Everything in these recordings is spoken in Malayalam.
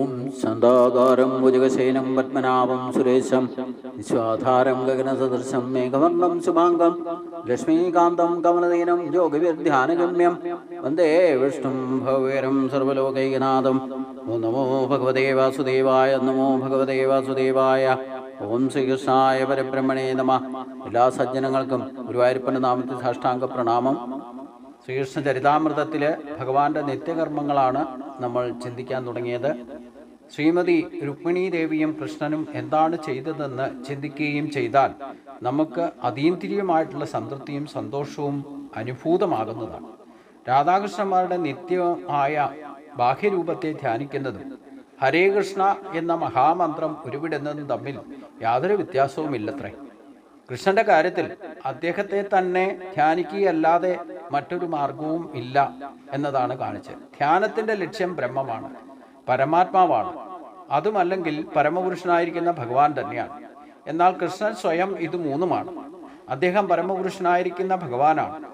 ഓം ശാന്താകാരം ഭുജകശയനം പത്മനാഭം സുരേശം വിശ്വാധാരം ഗഗനസദൃശം മേഘവർണം ശുഭാംഗം ലക്ഷ്മീകാന്തം കമലദീനം യോഗവിധ്യാനഗമ്യം വന്ദേ വിഷ്ണു ഭവേരം സർവലോകൈകനാഥം ഓം നമോ ഭഗവതേ വാസുദേവായ നമോ ഭഗവതേ വാസുദേവായ ഓം ശ്രീകൃഷ്ണായ പരബ്രഹ്മണേ നമ എല്ലാ സജ്ജനങ്ങൾക്കും ഗുരുവായൂരപ്പന്റെ നാമത്തിൽ സാഷ്ടാംഗ പ്രണാമം. ശ്രീകൃഷ്ണ ചരിതാമൃതത്തിലെ ഭഗവാന്റെ നിത്യകർമ്മങ്ങളാണ് നമ്മൾ ചിന്തിക്കാൻ തുടങ്ങിയത്. ശ്രീമതി രുക്മിണി ദേവിയും കൃഷ്ണനും എന്താണ് ചെയ്തതെന്ന് ചിന്തിക്കുകയും ചെയ്താൽ നമുക്ക് അതീന്ദ്രിയമായിട്ടുള്ള സംതൃപ്തിയും സന്തോഷവും അനുഭൂതമാകുന്നതാണ്. രാധാകൃഷ്ണന്മാരുടെ നിത്യമായ ബാഹ്യരൂപത്തെ ധ്യാനിക്കുന്നതും ഹരേ കൃഷ്ണ എന്ന മഹാമന്ത്രം ഉരുവിടുന്നതും തമ്മിൽ യാതൊരു വ്യത്യാസവുമില്ലത്രേ. കൃഷ്ണന്റെ കാര്യത്തിൽ അദ്ദേഹത്തെ തന്നെ ധ്യാനിക്കുകയല്ലാതെ മറ്റൊരു മാർഗവും ഇല്ല എന്നതാണ് കാണിച്ചത്. ധ്യാനത്തിന്റെ ലക്ഷ്യം ബ്രഹ്മമാണ്. പരമാത്മാവാണ്. അതുമല്ലെങ്കിൽ പരമപുരുഷനായിരിക്കുന്ന ഭഗവാൻ തന്നെയാണ്. എന്നാൽ കൃഷ്ണൻ സ്വയം ഇത് മൂന്നുമാണ്. അദ്ദേഹം പരമപുരുഷനായിരിക്കുന്ന ഭഗവാനാണ്.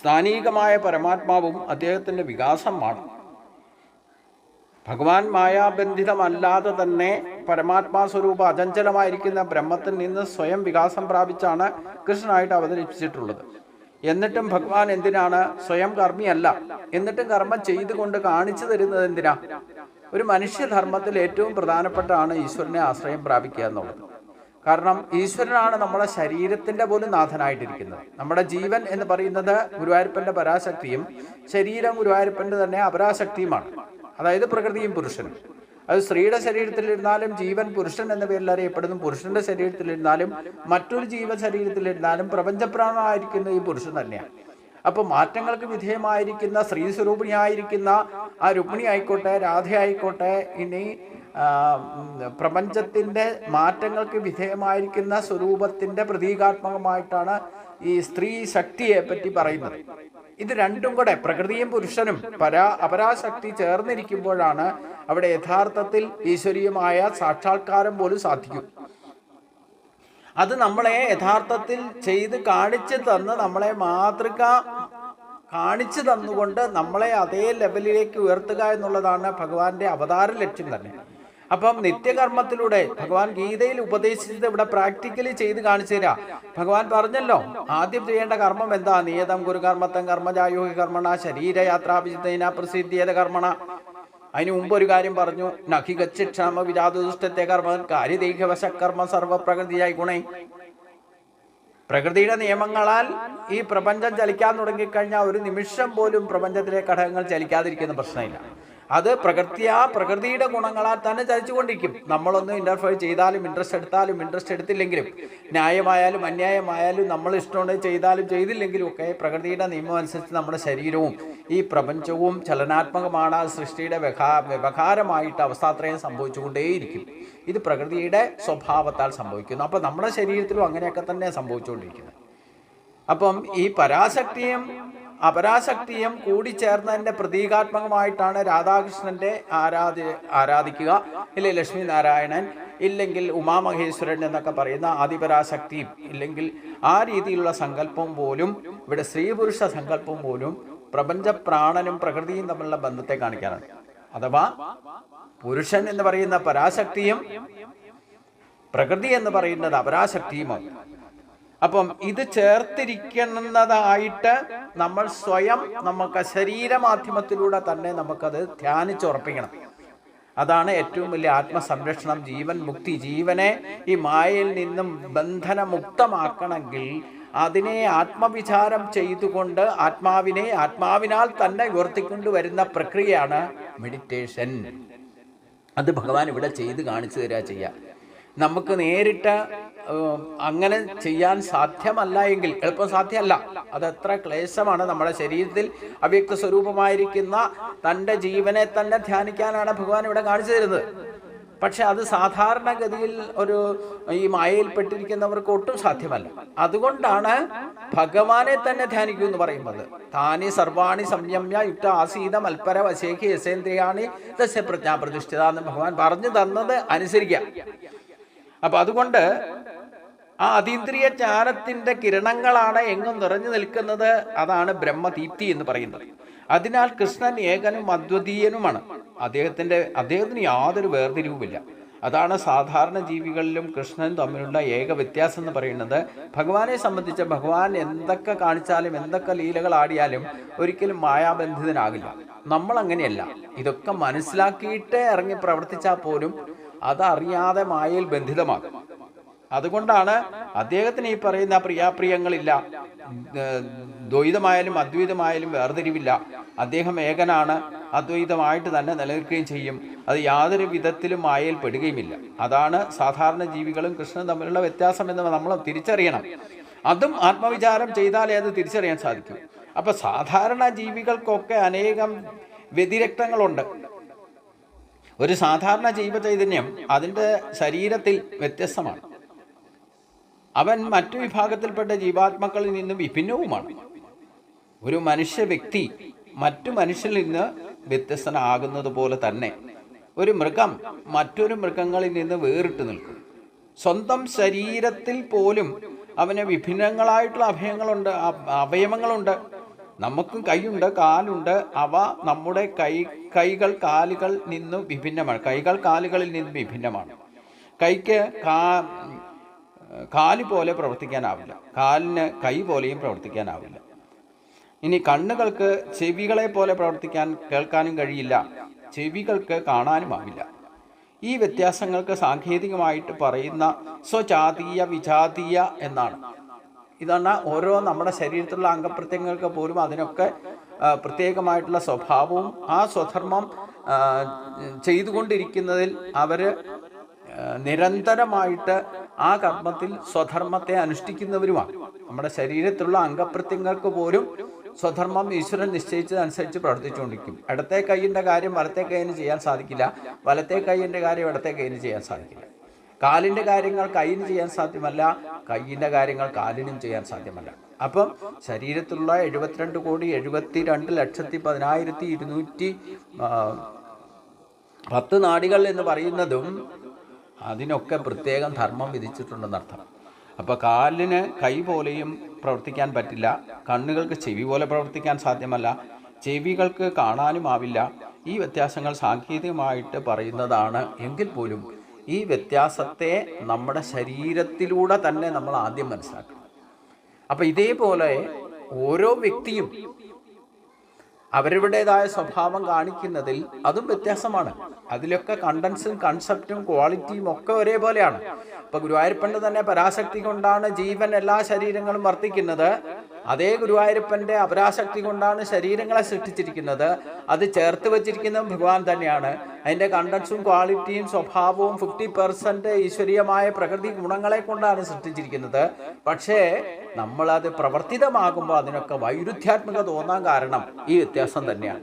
സ്ഥാനീകമായ പരമാത്മാവും അദ്ദേഹത്തിന്റെ വികാസമാണ്. ഭഗവാൻ മായാബന്ധിതമല്ലാതെ തന്നെ പരമാത്മാ സ്വരൂപ അചഞ്ചലമായിരിക്കുന്ന ബ്രഹ്മത്തിൽ നിന്ന് സ്വയം വികാസം പ്രാപിച്ചാണ് കൃഷ്ണനായിട്ട് അവതരിപ്പിച്ചിട്ടുള്ളത്. എന്നിട്ടും ഭഗവാൻ എന്തിനാണ്? സ്വയം കർമ്മിയല്ല. എന്നിട്ടും കർമ്മം ചെയ്തുകൊണ്ട് കാണിച്ചു തരുന്നത് എന്തിനാ? ഒരു മനുഷ്യധർമ്മത്തിൽ ഏറ്റവും പ്രധാനപ്പെട്ടാണ് ഈശ്വരനെ ആശ്രയം പ്രാപിക്കുക എന്നുള്ളത്. കാരണം ഈശ്വരനാണ് നമ്മുടെ ശരീരത്തിന്റെ പോലും നാഥനായിട്ടിരിക്കുന്നത്. നമ്മുടെ ജീവൻ എന്ന് പറയുന്നത് ഗുരുവായൂരപ്പന്റെ പരാശക്തിയും ശരീരം ഗുരുവായൂരപ്പന്റെ തന്നെ അപരാശക്തിയുമാണ്. അതായത് പ്രകൃതിയും പുരുഷനും. അത് സ്ത്രീയുടെ ശരീരത്തിലിരുന്നാലും ജീവൻ പുരുഷൻ എന്ന പേരിൽ അറിയപ്പെടുന്നു. പുരുഷന്റെ ശരീരത്തിലിരുന്നാലും മറ്റൊരു ജീവ ശരീരത്തിലിരുന്നാലും പ്രപഞ്ചപ്രാണമായിരിക്കുന്ന ഈ പുരുഷൻ തന്നെയാണ്. അപ്പോൾ മാറ്റങ്ങൾക്ക് വിധേയമായിരിക്കുന്ന സ്ത്രീ സ്വരൂപിണിയായിരിക്കുന്ന ആ രുക്മിണി ആയിക്കോട്ടെ രാധ ആയിക്കോട്ടെ ഇനി പ്രപഞ്ചത്തിന്റെ മാറ്റങ്ങൾക്ക് വിധേയമായിരിക്കുന്ന സ്വരൂപത്തിന്റെ പ്രതീകാത്മകമായിട്ടാണ് ഈ സ്ത്രീ ശക്തിയെ പറ്റി പറയുന്നത്. ഇത് രണ്ടും കൂടെ പ്രകൃതിയും പുരുഷനും പരാ അപരാശക്തി ചേർന്നിരിക്കുമ്പോഴാണ് അവിടെ യഥാർത്ഥത്തിൽ ഈശ്വരീയമായ സാക്ഷാത്കാരം പോലും സാധിക്കും. അത് നമ്മളെ യഥാർത്ഥത്തിൽ ചെയ്ത് കാണിച്ചു തന്ന് നമ്മളെ മാതൃക കാണിച്ചു തന്നുകൊണ്ട് നമ്മളെ അതേ ലെവലിലേക്ക് ഉയർത്തുക എന്നുള്ളതാണ് ഭഗവാന്റെ അവതാര ലക്ഷ്യം തന്നെ. അപ്പം നിത്യകർമ്മത്തിലൂടെ ഭഗവാൻ ഗീതയിൽ ഉപദേശിച്ചത് ഇവിടെ പ്രാക്ടിക്കലി ചെയ്ത് കാണിച്ചു തരാ. ഭഗവാൻ പറഞ്ഞല്ലോ ആദ്യം ചെയ്യേണ്ട കർമ്മം എന്താ? നിയതം ഗുരുകർമ്മത്തം കർമ്മജായോഹി കർമ്മണ ശരീരയാത്രാഭിജിതേന പ്രസിദ്ധിയത കർമ്മണ. അതിന് മുമ്പ് ഒരു കാര്യം പറഞ്ഞു. നഖി വിരാതുഷ്ടത്തെ കർമ്മ കാര്യദേഹവശകർമ്മ സർവപ്രകൃതിയായി ഗുണേ. പ്രകൃതിയുടെ നിയമങ്ങളാൽ ഈ പ്രപഞ്ചം ചലിക്കാൻ തുടങ്ങിക്കഴിഞ്ഞാൽ ഒരു നിമിഷം പോലും പ്രപഞ്ചത്തിലെ ഘടകങ്ങൾ ചലിക്കാതിരിക്കുന്ന പ്രശ്നമില്ല. അത് പ്രകൃതി ആ പ്രകൃതിയുടെ ഗുണങ്ങളാൽ തന്നെ ചലിച്ചുകൊണ്ടിരിക്കും. നമ്മളൊന്നും ഇന്റർഫയർ ചെയ്താലും ഇൻട്രസ്റ്റ് എടുത്താലും ഇൻട്രസ്റ്റ് എടുത്തില്ലെങ്കിലും ന്യായമായാലും അന്യായമായാലും നമ്മൾ ഇഷ്ടമുണ്ട് ചെയ്താലും ചെയ്തില്ലെങ്കിലും ഒക്കെ പ്രകൃതിയുടെ നിയമം അനുസരിച്ച് നമ്മുടെ ശരീരവും ഈ പ്രപഞ്ചവും ചലനാത്മകമാണ്. സൃഷ്ടിയുടെ വ്യകാ വ്യവഹാരമായിട്ട് അവസ്ഥാത്രയം സംഭവിച്ചുകൊണ്ടേയിരിക്കും. ഇത് പ്രകൃതിയുടെ സ്വഭാവത്താൽ സംഭവിക്കുന്നു. അപ്പോൾ നമ്മുടെ ശരീരത്തിലും അങ്ങനെയൊക്കെ തന്നെ സംഭവിച്ചുകൊണ്ടിരിക്കുന്നത്. അപ്പം ഈ പരാശക്തിയും അപരാശക്തിയും കൂടിച്ചേർന്നതിന്റെ പ്രതീകാത്മകമായിട്ടാണ് രാധാകൃഷ്ണന്റെ ആരാധി ആരാധിക്കുക. ഇല്ലേ ലക്ഷ്മി നാരായണൻ ഇല്ലെങ്കിൽ ഉമാമഹേശ്വരൻ എന്നൊക്കെ പറയുന്ന ആദിപരാശക്തിയും ഇല്ലെങ്കിൽ ആ രീതിയിലുള്ള സങ്കല്പം പോലും ഇവിടെ സ്ത്രീ പുരുഷ സങ്കല്പം പോലും പ്രപഞ്ച പ്രാണനും പ്രകൃതിയും തമ്മിലുള്ള ബന്ധത്തെ കാണിക്കാനാണ്. അഥവാ പുരുഷൻ എന്ന് പറയുന്ന പരാശക്തിയും പ്രകൃതി എന്ന് പറയുന്നത് അപരാശക്തിയുമാണ്. അപ്പം ഇത് ചേർത്തിരിക്കുന്നതായിട്ട് നമ്മൾ സ്വയം നമുക്ക് ശരീരമാധ്യമത്തിലൂടെ തന്നെ നമുക്കത് ധ്യാനിച്ചുറപ്പിക്കണം. അതാണ് ഏറ്റവും വലിയ ആത്മസംരക്ഷണം ജീവൻ മുക്തി. ജീവനെ ഈ മായയിൽ നിന്നും ബന്ധനമുക്തമാക്കണമെങ്കിൽ അതിനെ ആത്മവിചാരം ചെയ്തുകൊണ്ട് ആത്മാവിനെ ആത്മാവിനാൽ തന്നെ ഉയർത്തിക്കൊണ്ടുവരുന്ന പ്രക്രിയയാണ് മെഡിറ്റേഷൻ അത് ഭഗവാൻ ഇവിടെ ചെയ്ത് കാണിച്ചു തരാ ചെയ്യുക നമുക്ക് നേരിട്ട് അങ്ങനെ ചെയ്യാൻ സാധ്യമല്ല എങ്കിൽ എളുപ്പം സാധ്യമല്ല. അത് എത്ര ക്ലേശമാണ് നമ്മുടെ ശരീരത്തിൽ അവ്യക്ത സ്വരൂപമായിരിക്കുന്ന തന്റെ ജീവനെ തന്നെ ധ്യാനിക്കാനാണ് ഭഗവാൻ ഇവിടെ കാണിച്ചു തരുന്നത്. പക്ഷെ അത് സാധാരണഗതിയിൽ ഒരു ഈ മായയിൽപ്പെട്ടിരിക്കുന്നവർക്ക് ഒട്ടും സാധ്യമല്ല. അതുകൊണ്ടാണ് ഭഗവാനെ തന്നെ ധ്യാനിക്കൂ എന്ന് പറയുന്നത്. താനി സർവാണി സംയമ്യ യുക്ത ആസീത മൽപര വശേഖി യസേന്ദ്രിയാണി ദശ പ്രജ്ഞാപ്രതിഷ്ഠിത എന്ന് ഭഗവാൻ പറഞ്ഞു തന്നത് അനുസരിക്കാം. അപ്പൊ അതുകൊണ്ട് ആ അതീന്ദ്രിയ ജ്ഞാനത്തിന്റെ കിരണങ്ങളാണ് എങ്ങും നിറഞ്ഞു നിൽക്കുന്നത്. അതാണ് ബ്രഹ്മദീപ്തി എന്ന് പറയുന്നത്. അതിനാൽ കൃഷ്ണൻ ഏകനും അദ്വതീയനുമാണ്. അദ്ദേഹത്തിന്റെ അദ്ദേഹത്തിന് യാതൊരു വേർതിരിവുമില്ല. അതാണ് സാധാരണ ജീവികളിലും കൃഷ്ണനും തമ്മിലുള്ള ഏക വ്യത്യാസം എന്ന് പറയുന്നത്. ഭഗവാനെ സംബന്ധിച്ച് ഭഗവാൻ എന്തൊക്കെ കാണിച്ചാലും എന്തൊക്കെ ലീലകൾ ആടിയാലും ഒരിക്കലും മായാബന്ധിതനാകില്ല. നമ്മൾ അങ്ങനെയല്ല ഇതൊക്കെ മനസ്സിലാക്കിയിട്ട് ഇറങ്ങി പ്രവർത്തിച്ചാൽ പോലും അതറിയാതെ മായയിൽ ബന്ധിതമാകും. അതുകൊണ്ടാണ് അദ്ദേഹത്തിന് ഈ പറയുന്ന പ്രിയാപ്രിയങ്ങളില്ല ദ്വൈതമായാലും അദ്വൈതമായാലും വേർതിരിവില്ല. അദ്ദേഹം ഏകനാണ് അദ്വൈതമായിട്ട് തന്നെ നിലനിൽക്കുകയും ചെയ്യും. അത് യാതൊരു വിധത്തിലും മായയിൽ പെടുകയുമില്ല. അതാണ് സാധാരണ ജീവികളും കൃഷ്ണനും തമ്മിലുള്ള വ്യത്യാസം എന്ന് നമ്മൾ തിരിച്ചറിയണം. അതും ആത്മവിചാരം ചെയ്താലേ അത് തിരിച്ചറിയാൻ സാധിക്കും. അപ്പൊ സാധാരണ ജീവികൾക്കൊക്കെ അനേകം വ്യതിരക്തങ്ങളുണ്ട്. ഒരു സാധാരണ ജീവചൈതന്യം അതിന്റെ ശരീരത്തിൽ വ്യത്യസ്തമാണ്. അവൻ മറ്റു വിഭാഗത്തിൽപ്പെട്ട ജീവാത്മാക്കളിൽ നിന്നും വിഭിന്നവുമാണ്. ഒരു മനുഷ്യ വ്യക്തി മറ്റു മനുഷ്യരിൽ നിന്ന് വ്യത്യസ്തനാകുന്നത് പോലെ തന്നെ ഒരു മൃഗം മറ്റൊരു മൃഗങ്ങളിൽ നിന്ന് വേറിട്ട് നിൽക്കും. സ്വന്തം ശരീരത്തിൽ പോലും അവന് വിഭിന്നങ്ങളായിട്ടുള്ള അഭയങ്ങളുണ്ട് അവയവങ്ങളുണ്ട്. നമുക്കും കൈയുണ്ട് കാലുണ്ട്. അവ നമ്മുടെ കൈ കൈകൾ കാലുകൾ നിന്ന് വിഭിന്നമാണ്. കൈകൾ കാലുകളിൽ നിന്ന് വിഭിന്നമാണ്. കൈക്ക് കാ കാൽ പോലെ പ്രവർത്തിക്കാനാവില്ല. കാലിന് കൈ പോലെയും പ്രവർത്തിക്കാനാവില്ല. ഇനി കണ്ണുകൾക്ക് ചെവികളെ പോലെ പ്രവർത്തിക്കാൻ കേൾക്കാനും കഴിയില്ല. ചെവികൾക്ക് കാണാനും ആവില്ല ഈ വ്യത്യാസങ്ങൾക്ക് സാങ്കേതികമായിട്ട് പറയുന്ന സ്വജാതീയ വിജാതീയ എന്നാണ്. ഇതാണ് ഓരോ നമ്മുടെ ശരീരത്തിലുള്ള അംഗപ്രത്യങ്ങൾക്ക് പോലും അതിനൊക്കെ പ്രത്യേകമായിട്ടുള്ള സ്വഭാവവും ആ സ്വധർമ്മം ചെയ്തുകൊണ്ടിരിക്കുന്നതിൽ അവർ നിരന്തരമായിട്ട് ആ കർമ്മത്തിൽ സ്വധർമ്മത്തെ അനുഷ്ഠിക്കുന്നവരുമാണ്. നമ്മുടെ ശരീരത്തിലുള്ള അംഗപ്രത്യങ്ങൾക്ക് പോലും സ്വധർമ്മം ഈശ്വരൻ നിശ്ചയിച്ചതനുസരിച്ച് പ്രവർത്തിച്ചുകൊണ്ടിരിക്കും. ഇടത്തെ കൈയിന്റെ കാര്യം വലത്തെ കൈയിന് ചെയ്യാൻ സാധിക്കില്ല. വലത്തെ കൈയിന്റെ കാര്യം ഇടത്തെ കൈയിന് ചെയ്യാൻ സാധിക്കില്ല. കാലിന്റെ കാര്യങ്ങൾ കൈയിന് ചെയ്യാൻ സാധ്യമല്ല കൈയിന്റെ കാര്യങ്ങൾ കാലിനും ചെയ്യാൻ സാധ്യമല്ല. അപ്പം ശരീരത്തിലുള്ള എഴുപത്തിരണ്ട് കോടി എഴുപത്തി രണ്ട് ലക്ഷത്തി പതിനായിരത്തി ഇരുന്നൂറ്റി പത്ത് നാടികൾ എന്ന് പറയുന്നതും അതിനൊക്കെ പ്രത്യേകം ധർമ്മം വിധിച്ചിട്ടുണ്ടെന്നർത്ഥം അപ്പോൾ കാലിന് കൈ പോലെയും പ്രവർത്തിക്കാൻ പറ്റില്ല കണ്ണുകൾക്ക് ചെവി പോലെ പ്രവർത്തിക്കാൻ സാധ്യമല്ല ചെവികൾക്ക് കാണാനും ആവില്ല. ഈ വ്യത്യാസങ്ങൾ സാങ്കേതികമായിട്ട് പറയുന്നതാണ് എങ്കിൽ പോലും ഈ വ്യത്യാസത്തെ നമ്മുടെ ശരീരത്തിലൂടെ തന്നെ നമ്മൾ ആദ്യം മനസ്സിലാക്കണം. അപ്പം ഇതേപോലെ ഓരോ വ്യക്തിയും അവരുടേതായ സ്വഭാവം കാണിക്കുന്നതിൽ അതും വ്യത്യാസമാണ്. അതിലൊക്കെ കണ്ടൻസും കൺസെപ്റ്റും ക്വാളിറ്റിയും ഒക്കെ ഒരേപോലെയാണ്. ഇപ്പൊ ഗുരുവായൂരപ്പന്റെ തന്നെ പരാശക്തി കൊണ്ടാണ് ജീവൻ എല്ലാ ശരീരങ്ങളും വർത്തിക്കുന്നത്. അതേ ഗുരുവായൂരപ്പന്റെ അപരാശക്തി കൊണ്ടാണ് ശരീരങ്ങളെ സൃഷ്ടിച്ചിരിക്കുന്നത്. അത് ചേർത്ത് വച്ചിരിക്കുന്നതും ഭഗവാൻ തന്നെയാണ്. അതിന്റെ കണ്ടൻസും ക്വാളിറ്റിയും സ്വഭാവവും ഫിഫ്റ്റി പെർസെന്റ് ഈശ്വരീയമായ പ്രകൃതി ഗുണങ്ങളെ കൊണ്ടാണ് സൃഷ്ടിച്ചിരിക്കുന്നത്. പക്ഷേ നമ്മളത് പ്രവർത്തിതമാകുമ്പോൾ അതിനൊക്കെ വൈരുദ്ധ്യാത്മക തോന്നാൻ കാരണം ഈ വ്യത്യാസം തന്നെയാണ്.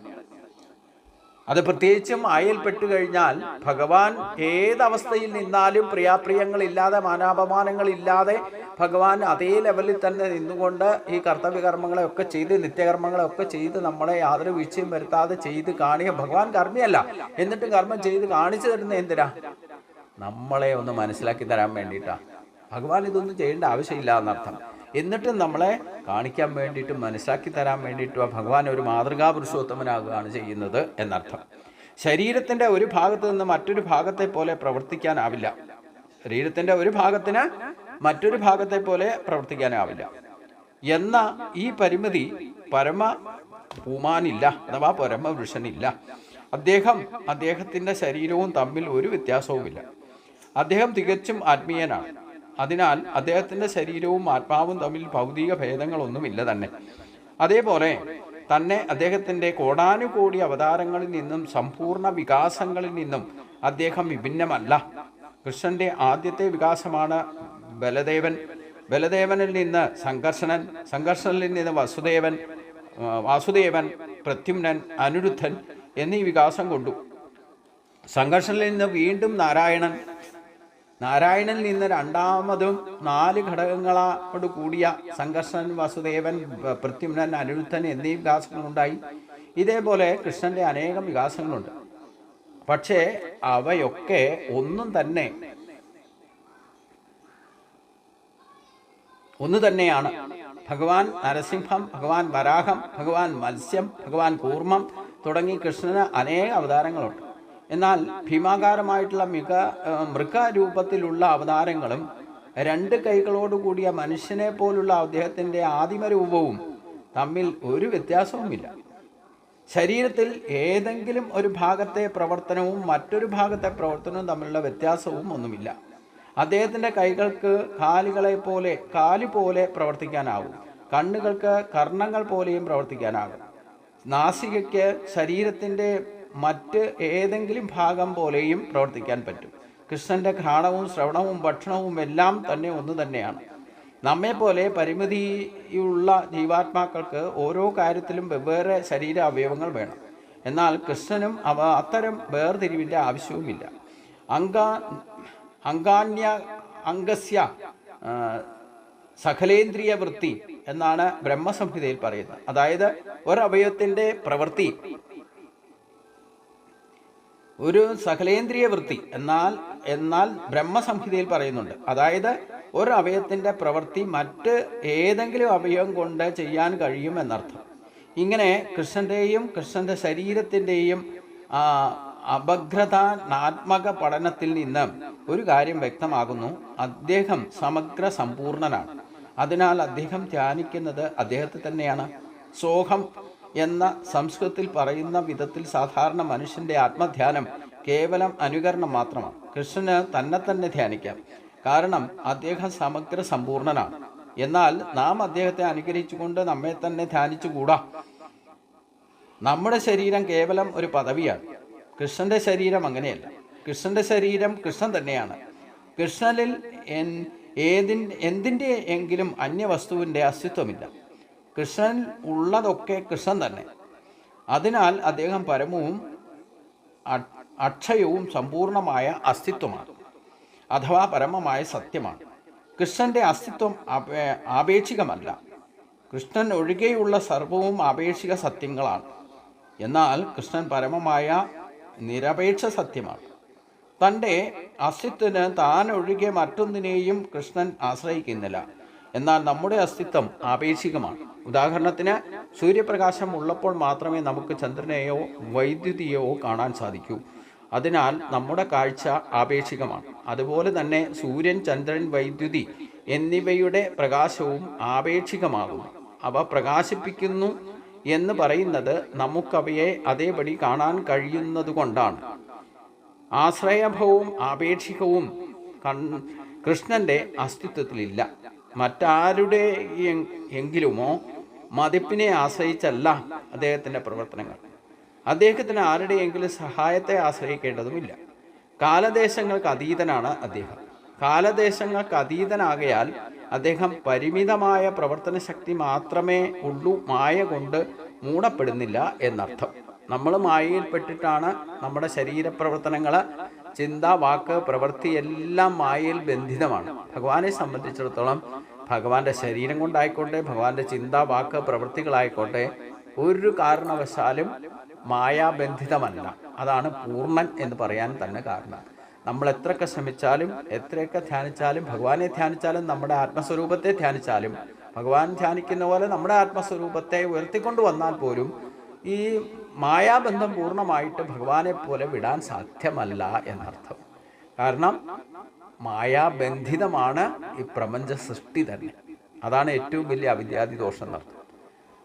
അത് പ്രത്യേകിച്ചും അയൽപ്പെട്ടു കഴിഞ്ഞാൽ ഭഗവാൻ ഏതവസ്ഥയിൽ നിന്നാലും പ്രിയാപ്രിയങ്ങളില്ലാതെ മാനാപമാനങ്ങളില്ലാതെ ഭഗവാൻ അതേ ലെവലിൽ തന്നെ നിന്നുകൊണ്ട് ഈ കർത്തവ്യകർമ്മങ്ങളെയൊക്കെ ചെയ്ത് നിത്യകർമ്മങ്ങളെയൊക്കെ ചെയ്ത് നമ്മളെ യാതൊരു വീഴ്ചയും വരുത്താതെ ചെയ്ത് കാണിയ ഭഗവാൻ കർമ്മിയല്ല. എന്നിട്ടും കർമ്മം ചെയ്ത് കാണിച്ചു തരുന്ന എന്തിനാ? നമ്മളെ ഒന്ന് മനസ്സിലാക്കി തരാൻ വേണ്ടിയിട്ടാണ് ഭഗവാൻ ഇതൊന്നും ചെയ്യേണ്ട ആവശ്യമില്ല എന്നർത്ഥം. എന്നിട്ടും നമ്മളെ കാണിക്കാൻ വേണ്ടിയിട്ടും മനസ്സിലാക്കി തരാൻ വേണ്ടിയിട്ടും ഭഗവാൻ ഒരു മാതൃകാ പുരുഷോത്തമനാകുകയാണ് ചെയ്യുന്നത് എന്നർത്ഥം. ശരീരത്തിന്റെ ഒരു ഭാഗത്ത് നിന്ന് മറ്റൊരു ഭാഗത്തെ പോലെ പ്രവർത്തിക്കാനാവില്ല. ശരീരത്തിന്റെ ഒരു ഭാഗത്തിന് മറ്റൊരു ഭാഗത്തെ പോലെ പ്രവർത്തിക്കാനാവില്ല. എന്ന ഈ പരിമിതി പരമ പൂമാനില്ല അഥവാ പരമ വൃഷനില്ല അദ്ദേഹം അദ്ദേഹത്തിന്റെ ശരീരവും തമ്മിൽ ഒരു വ്യത്യാസവുമില്ല. അദ്ദേഹം തികച്ചും ആത്മീയനാണ്. അതിനാൽ അദ്ദേഹത്തിന്റെ ശരീരവും ആത്മാവും തമ്മിൽ ഭൗതിക ഭേദങ്ങളൊന്നുമില്ല തന്നെ. അതേപോലെ തന്നെ അദ്ദേഹത്തിന്റെ കോടാനുകോടി അവതാരങ്ങളിൽ നിന്നും സമ്പൂർണ വികാസങ്ങളിൽ നിന്നും അദ്ദേഹം വിഭിന്നമല്ല. കൃഷ്ണന്റെ ആദ്യത്തെ വികാസമാണ് ബലദേവൻ ബലദേവനിൽ നിന്ന് സംഘർഷണൻ സംഘർഷനിൽ നിന്ന് വസുദേവൻ വാസുദേവൻ പ്രത്യുമ്നൻ അനിരുദ്ധൻ എന്നീ വികാസം കൊണ്ടു. സംഘർഷനിൽ നിന്ന് വീണ്ടും നാരായണൻ നാരായണനിൽ നിന്ന് രണ്ടാമതും നാല് ഘടകങ്ങളോട് കൂടിയ സംഘർഷൻ വസുദേവൻ പ്രത്യുമ്നൻ അനിരുദ്ധൻ എന്നീ വികാസങ്ങളുണ്ടായി ഇതേപോലെ കൃഷ്ണന്റെ അനേകം വികാസങ്ങളുണ്ട്. പക്ഷേ അവയൊക്കെ ഒന്നും തന്നെ ഒന്ന് തന്നെയാണ് ഭഗവാൻ നരസിംഹം ഭഗവാൻ വരാഹം ഭഗവാൻ മത്സ്യം ഭഗവാൻ കൂർമ്മം തുടങ്ങി കൃഷ്ണന് അനേക അവതാരങ്ങളുണ്ട്. എന്നാൽ ഭീമാകാരമായിട്ടുള്ള മിക മൃഗരൂപത്തിലുള്ള അവതാരങ്ങളും രണ്ട് കൈകളോടുകൂടിയ മനുഷ്യനെ പോലുള്ള അദ്ദേഹത്തിന്റെ ആദിമരൂപവും തമ്മിൽ ഒരു വ്യത്യാസവുമില്ല. ശരീരത്തിൽ ഏതെങ്കിലും ഒരു ഭാഗത്തെ പ്രവർത്തനവും മറ്റൊരു ഭാഗത്തെ പ്രവർത്തനവും തമ്മിലുള്ള വ്യത്യാസവും ഒന്നുമില്ല. അദ്ദേഹത്തിന്റെ കൈകൾക്ക് കാലുകളെ പോലെ കാലു പോലെ പ്രവർത്തിക്കാനാവും കണ്ണുകൾക്ക് കർണങ്ങൾ പോലെയും പ്രവർത്തിക്കാനാകും. നാസികയ്ക്ക് ശരീരത്തിന്റെ മറ്റ് ഏതെങ്കിലും ഭാഗം പോലെയും പ്രവർത്തിക്കാൻ പറ്റും. കൃഷ്ണന്റെ ഘ്രാണവും ശ്രവണവും ഭക്ഷണവും എല്ലാം തന്നെ ഒന്ന് തന്നെയാണ്. നമ്മെപ്പോലെ പരിമിതിയുള്ള ജീവാത്മാക്കൾക്ക് ഓരോ കാര്യത്തിലും വെവ്വേറെ ശരീര അവയവങ്ങൾ വേണം. എന്നാൽ കൃഷ്ണനും അവ അത്തരം വേർതിരിവിന്റെ ആവശ്യവുമില്ല. അങ്ക അങ്കാന്യ അംഗസ്യ സകലേന്ദ്രിയ വൃത്തി എന്നാണ് ബ്രഹ്മസംഹിതയിൽ പറയുന്നത്. അതായത് ഒരവയവത്തിന്റെ പ്രവൃത്തി. ഒരു സകലേന്ദ്രിയ വൃത്തി എന്നാൽ എന്നാൽ ബ്രഹ്മസംഹിതയിൽ പറയുന്നുണ്ട്. അതായത് ഒരു അവയവത്തിന്റെ പ്രവൃത്തി മറ്റ് ഏതെങ്കിലും അവയവം കൊണ്ട് ചെയ്യാൻ കഴിയും എന്നർത്ഥം ഇങ്ങനെ കൃഷ്ണന്റെയും കൃഷ്ണന്റെ ശരീരത്തിന്റെയും അഭഗ്രതാത്മക പഠനത്തിൽ നിന്ന് ഒരു കാര്യം വ്യക്തമാകുന്നു. അദ്ദേഹം സമഗ്ര സമ്പൂർണനാണ് അതിനാൽ അദ്ദേഹം ധ്യാനിക്കുന്നത് അദ്ദേഹത്തെ തന്നെയാണ്. സോഹം എന്ന സംസ്കൃതത്തിൽ പറയുന്ന വിധത്തിൽ സാധാരണ മനുഷ്യന്റെ ആത്മധ്യാനം കേവലം അനുകരണം മാത്രമാണ്. കൃഷ്ണന് തന്നെ തന്നെ ധ്യാനിക്കാം. കാരണം അദ്ദേഹം സമഗ്ര സമ്പൂർണനാണ് എന്നാൽ നാം അദ്ദേഹത്തെ അനുകരിച്ചുകൊണ്ട് നമ്മെ തന്നെ ധ്യാനിച്ചുകൂടാ? നമ്മുടെ ശരീരം കേവലം ഒരു പദവിയാണ്. കൃഷ്ണന്റെ ശരീരം അങ്ങനെയല്ല. കൃഷ്ണന്റെ ശരീരം കൃഷ്ണൻ തന്നെയാണ്. കൃഷ്ണനിൽ എൻ ഏതിൻ എന്തിന്റെ എങ്കിലും അന്യവസ്തുവിന്റെ അസ്തിത്വമില്ല. കൃഷ്ണൻ ഉള്ളതൊക്കെ കൃഷ്ണൻ തന്നെ. അതിനാൽ അദ്ദേഹം പരമവും അക്ഷയവും സമ്പൂർണമായ അസ്തിത്വമാണ്. അഥവാ പരമമായ സത്യമാണ്. കൃഷ്ണന്റെ അസ്തിത്വം ആപേക്ഷികമല്ല. കൃഷ്ണൻ ഒഴികെയുള്ള സർവവും ആപേക്ഷിക സത്യങ്ങളാണ്. എന്നാൽ കൃഷ്ണൻ പരമമായ നിരപേക്ഷ സത്യമാണ്. തന്റെ അസ്തിത്വത്തിന് താൻ ഒഴികെ മറ്റൊന്നിനെയും കൃഷ്ണൻ ആശ്രയിക്കുന്നില്ല. എന്നാൽ നമ്മുടെ അസ്തിത്വം ആപേക്ഷികമാണ്. ഉദാഹരണത്തിന് സൂര്യപ്രകാശം ഉള്ളപ്പോൾ മാത്രമേ നമുക്ക് ചന്ദ്രനെയോ വൈദ്യുതിയോ കാണാൻ സാധിക്കൂ. അതിനാൽ നമ്മുടെ കാഴ്ച ആപേക്ഷികമാണ്. അതുപോലെ തന്നെ സൂര്യൻ ചന്ദ്രൻ വൈദ്യുതി എന്നിവയുടെ പ്രകാശവും ആപേക്ഷികമാകുന്നു. അവ പ്രകാശിപ്പിക്കുന്നു എന്ന് പറയുന്നത് നമുക്കവയെ അതേപടി കാണാൻ കഴിയുന്നതുകൊണ്ടാണ്. ആശ്രയഭവും ആപേക്ഷികവും കൃഷ്ണന്റെ അസ്തിത്വത്തിലില്ല. മറ്റാരുടെ എങ്കിലുമോ മതിപ്പിനെ ആശ്രയിച്ചല്ല അദ്ദേഹത്തിന്റെ പ്രവർത്തനങ്ങൾ. അദ്ദേഹത്തിന് ആരുടെയെങ്കിലും സഹായത്തെ ആശ്രയിക്കേണ്ടതുമില്ല. കാലദേശങ്ങൾക്ക് അതീതനാണ് അദ്ദേഹം. കാലദേശങ്ങൾക്ക് അതീതനാകയാൽ അദ്ദേഹം പരിമിതമായ പ്രവർത്തന ശക്തി മാത്രമേ ഉള്ളൂ മായ കൊണ്ട് മൂടപ്പെടുന്നില്ല എന്നർത്ഥം. നമ്മൾ മായയിൽപ്പെട്ടിട്ടാണ് നമ്മുടെ ശരീരപ്രവർത്തനങ്ങൾ ചിന്ത വാക്ക് പ്രവൃത്തി എല്ലാം മായയിൽ ബന്ധിതമാണ്. ഭഗവാനെ സംബന്ധിച്ചിടത്തോളം ഭഗവാന്റെ ശരീരം കൊണ്ടായിക്കോട്ടെ ഭഗവാന്റെ ചിന്ത വാക്ക് പ്രവൃത്തികളായിക്കോട്ടെ ഒരു കാരണവശാലും മായാബന്ധിതമല്ല. അതാണ് പൂർണൻ എന്ന് പറയാൻ തന്നെ കാരണം. നമ്മൾ എത്രയൊക്കെ ശ്രമിച്ചാലും എത്രയൊക്കെ ധ്യാനിച്ചാലും ഭഗവാനെ ധ്യാനിച്ചാലും നമ്മുടെ ആത്മസ്വരൂപത്തെ ധ്യാനിച്ചാലും ഭഗവാൻ ധ്യാനിക്കുന്ന പോലെ നമ്മുടെ ആത്മസ്വരൂപത്തെ ഉയർത്തിക്കൊണ്ടു വന്നാൽ പോലും ഈ മായാബന്ധം പൂർണമായിട്ട് ഭഗവാനെ പോലെ വിടാൻ സാധ്യമല്ല എന്നർത്ഥം. കാരണം മായാബന്ധിതമാണ് ഈ പ്രപഞ്ച സൃഷ്ടി തന്നെ. അതാണ് ഏറ്റവും വലിയ അവിദ്യാദി ദോഷം എന്നർത്ഥം.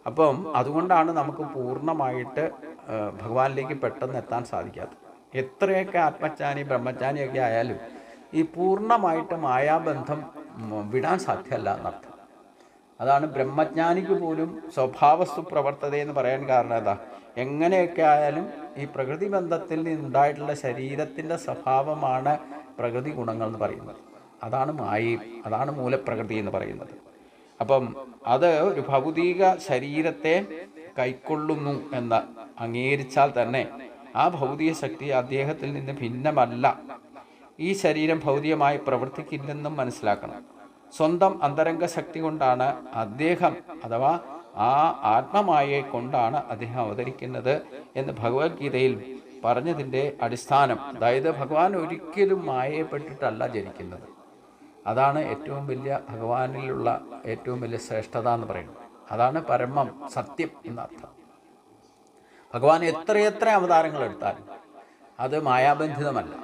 അപ്പം അതുകൊണ്ടാണ് നമുക്ക് പൂർണമായിട്ട് ഭഗവാനിലേക്ക് പെട്ടെന്ന് എത്താൻ സാധിക്കാത്തത്. എത്രയൊക്കെ ആത്മജ്ഞാനി ബ്രഹ്മജ്ഞാനിയൊക്കെ ആയാലും ഈ പൂർണമായിട്ട് മായാബന്ധം വിടാൻ സാധ്യമല്ല എന്നർത്ഥം. അതാണ് ബ്രഹ്മജ്ഞാനിക്ക് പോലും സ്വഭാവസ്തു പ്രവർത്തത എന്ന് പറയാൻ കാരണം അതാ. എങ്ങനെയൊക്കെ ആയാലും ഈ പ്രകൃതി ബന്ധത്തിൽ നിന്നുണ്ടായിട്ടുള്ള ശരീരത്തിന്റെ സ്വഭാവമാണ് പ്രകൃതി ഗുണങ്ങൾ എന്ന് പറയുന്നത്. അതാണ് മായയും അതാണ് മൂലപ്രകൃതി എന്ന് പറയുന്നത്. അപ്പം അത് ഒരു ഭൗതിക ശരീരത്തെ കൈക്കൊള്ളുന്നു എന്ന് അംഗീകരിച്ചാൽ തന്നെ ആ ഭൗതിക ശക്തി അദ്ദേഹത്തിൽ നിന്ന് ഭിന്നമല്ല. ഈ ശരീരം ഭൗതികമായി പ്രവർത്തിക്കില്ലെന്നും മനസ്സിലാക്കണം. സ്വന്തം അന്തരംഗ ശക്തി കൊണ്ടാണ് അദ്ദേഹം അഥവാ ആ ആത്മമായെ കൊണ്ടാണ് അദ്ദേഹം അവതരിക്കുന്നത് എന്ന് ഭഗവത്ഗീതയിൽ പറഞ്ഞതിന്റെ അടിസ്ഥാനം. അതായത് ഭഗവാൻ ഒരിക്കലും മായയെപ്പെട്ടിട്ടല്ല ജനിക്കുന്നത്. അതാണ് ഏറ്റവും വലിയ ഭഗവാനിലുള്ള ഏറ്റവും വലിയ ശ്രേഷ്ഠത എന്ന് പറയുന്നത്. അതാണ് പരമം സത്യം എന്നർത്ഥം. ഭഗവാൻ എത്രയെത്ര അവതാരങ്ങൾ എടുത്താലും അത് മായാബന്ധിതമല്ല.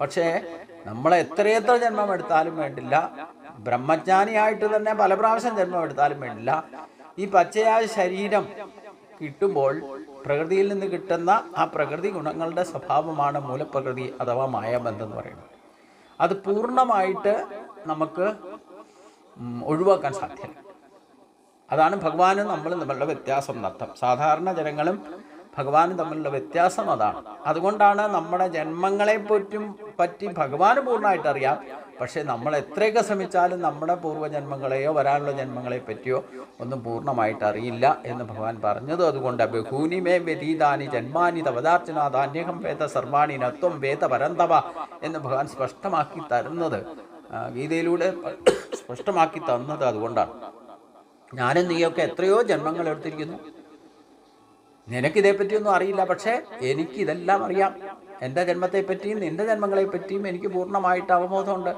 പക്ഷേ നമ്മൾ എത്രയെത്ര ജന്മം എടുത്താലും വേണ്ടില്ല ബ്രഹ്മജ്ഞാനിയായിട്ട് തന്നെ പല പ്രാവശ്യം ജന്മം എടുത്താലും വേണ്ടില്ല ഈ പച്ചയായ ശരീരം കിട്ടുമ്പോൾ പ്രകൃതിയിൽ നിന്ന് കിട്ടുന്ന ആ പ്രകൃതി ഗുണങ്ങളുടെ സ്വഭാവമാണ് മൂലപ്രകൃതി അഥവാ മായാബന്ധം എന്ന് പറയുന്നത്. അത് പൂർണമായിട്ട് നമുക്ക് ഒഴിവാക്കാൻ സാധ്യമല്ല അതാണ് ഭഗവാനും നമ്മൾ നമ്മളുടെ വ്യത്യാസം എന്നർത്ഥം. സാധാരണ ജനങ്ങളും ഭഗവാനും തമ്മിലുള്ള വ്യത്യാസം അതാണ്. അതുകൊണ്ടാണ് നമ്മുടെ ജന്മങ്ങളെ പറ്റും പറ്റി ഭഗവാന് പൂർണമായിട്ട് അറിയാം. പക്ഷേ നമ്മൾ എത്രയൊക്കെ ശ്രമിച്ചാലും നമ്മുടെ പൂർവജന്മങ്ങളെയോ വരാനുള്ള ജന്മങ്ങളെ പറ്റിയോ ഒന്നും പൂർണമായിട്ട് അറിയില്ല എന്ന് ഭഗവാൻ പറഞ്ഞത് അതുകൊണ്ട് ബഹൂനിമേ വ്യതീതാനി ജന്മാനി തവതാർച്ചനാഥാന്യകം വേദ സർവാണി നത്വം വേദ പരന്തവ എന്ന് ഭഗവാൻ സ്പഷ്ടമാക്കി തരുന്നത്. ഗീതയിലൂടെ സ്പഷ്ടമാക്കി തന്നത് അതുകൊണ്ടാണ്. ഞാനും നീയൊക്കെ എത്രയോ ജന്മങ്ങൾ എടുത്തിരിക്കുന്നു. നിനക്കിതേപ്പറ്റിയൊന്നും അറിയില്ല പക്ഷേ എനിക്കിതെല്ലാം അറിയാം. എന്റെ ജന്മത്തെപ്പറ്റിയും നിന്റെ ജന്മങ്ങളെ പറ്റിയും എനിക്ക് പൂർണമായിട്ട് അവബോധമുണ്ട്.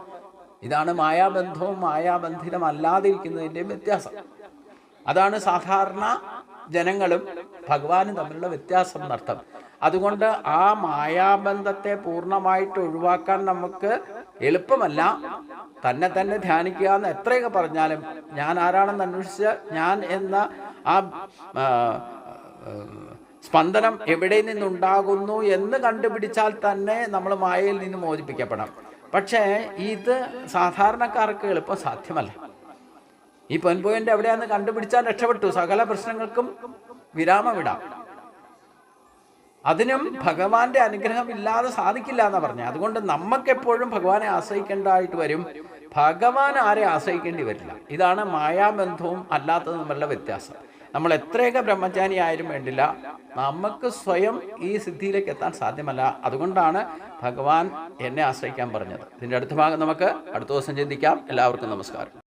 ഇതാണ് മായാബന്ധവും മായാബന്ധിതമല്ലാതിരിക്കുന്നതിന്റെയും വ്യത്യാസം. അതാണ് സാധാരണ ജനങ്ങളും ഭഗവാനും തമ്മിലുള്ള വ്യത്യാസം എന്നർത്ഥം. അതുകൊണ്ട് ആ മായാബന്ധത്തെ പൂർണമായിട്ട് ഒഴിവാക്കാൻ നമുക്ക് എളുപ്പമല്ല. തന്നെ തന്നെ ധ്യാനിക്കുക എന്ന് എത്രയൊക്കെ പറഞ്ഞാലും ഞാൻ ആരാണെന്ന് അന്വേഷിച്ച് ഞാൻ എന്ന ആ, സ്പന്ദനം എവിടെ നിന്നുണ്ടാകുന്നു എന്ന് കണ്ടുപിടിച്ചാൽ തന്നെ നമ്മൾ മായയിൽ നിന്ന് മോചിപ്പിക്കപ്പെടാം. പക്ഷേ ഇത് സാധാരണക്കാർക്ക് എളുപ്പം സാധ്യമല്ല. ഈ പൊൻപോയിന്റ് എവിടെയാന്ന് കണ്ടുപിടിച്ചാൽ രക്ഷപ്പെട്ടു. സകല പ്രശ്നങ്ങൾക്കും വിരാമമിടാം. അതിനും ഭഗവാന്റെ അനുഗ്രഹം ഇല്ലാതെ സാധിക്കില്ല എന്ന് പറഞ്ഞു അതുകൊണ്ട് നമുക്കെപ്പോഴും ഭഗവാനെ ആശ്രയിക്കേണ്ടതായിട്ട് വരും. ഭഗവാൻ ആരെ ആശ്രയിക്കേണ്ടി വരില്ല. ഇതാണ് മായാബന്ധവും അല്ലാത്തതും തമ്മിലുള്ള വ്യത്യാസം. നമ്മൾ എത്രയൊക്കെ ബ്രഹ്മചാരി ആയാലും വേണ്ടില്ല നമുക്ക് സ്വയം ഈ സിദ്ധിയിലേക്ക് എത്താൻ സാധ്യമല്ല. അതുകൊണ്ടാണ് ഭഗവാൻ എന്നെ ആശ്രയിക്കാൻ പറഞ്ഞത്. ഇതിന്റെ അടുത്ത ഭാഗം നമുക്ക് അടുത്ത ദിവസം ചിന്തിക്കാം. എല്ലാവർക്കും നമസ്കാരം.